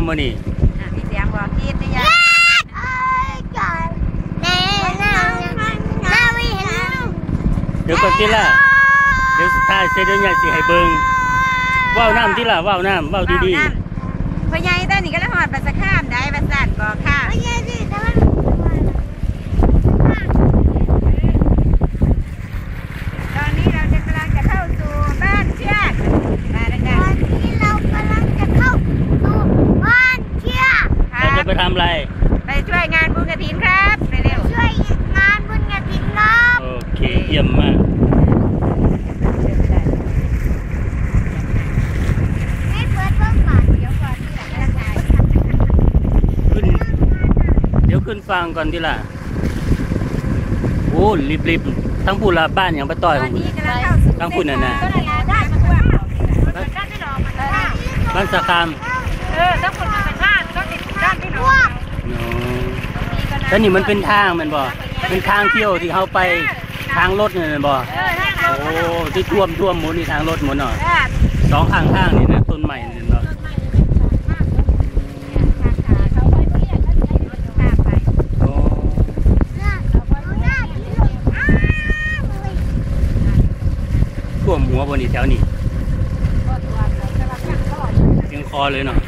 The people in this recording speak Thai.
งบ่นี่อะมีเสียงบอกคิดได้ยังเอ้ยก่อนแน่นานาวิเห็นเดี๋ยวก่อนที่ล่ะเดี๋ยวสุดท้ายเสร็จเดี๋ยวเนี่ยสิให้เบิ่งว่าวน้ำที่ล่ะว่าวน้ำว่าวดีเว้านั่นพ่อใหญ่ตอนนี้ก็เลยหอดบัสข้ามได้บัสสันบอกค่ะ ไม่ใช่สิแต่ว่า ตอนนี้เราจะกำลังจะเข้าสู่บ้านเชือกมาแล้ว ต จ้ะ อนนี้เรากำลังจะเข้าสู่บ้านเชี่ย ๆ ครั เราจะ บ ไปทำอะไร ไปช่วยงานบุญกระถินครับไปเร็วช่วยงานบุญกระถิ่นครับโอเคเยี่ยมมากให้เปิดเบิ่งก่อนเดี๋ยวก่อนที่จะถ่ายขึ้นเดี๋ยวขึ้นฟังก่อนที่ล่ะโอ้รีบๆทั้งผู้ละบ้านอย่างป้าต้อยตขออนงคุณนี้กำลังเข้าสู่ตั้งคุณน่ะนะเส้ทางได้มาทั่วได้ไม่หลอกมันได้บ้านสะคามเออถ้าคนมันเป็นทางต้องติดด้านที่หนู เนาะ แล้วนี่มันเป็นทางแมันบ่ เป็นทางเที่ยวที่เขาไปทางรถนี่แมันบ่ เออทางเราโอ้ที่ท่วมท่วมหมุนนี่ทางรถหมุนเนาะเออสองข้างทางนี่นะต้นใหม่นี่เนาะโอ้ท่วมหัวบนนี่แถวนี้เพียงคอเลยเนาะ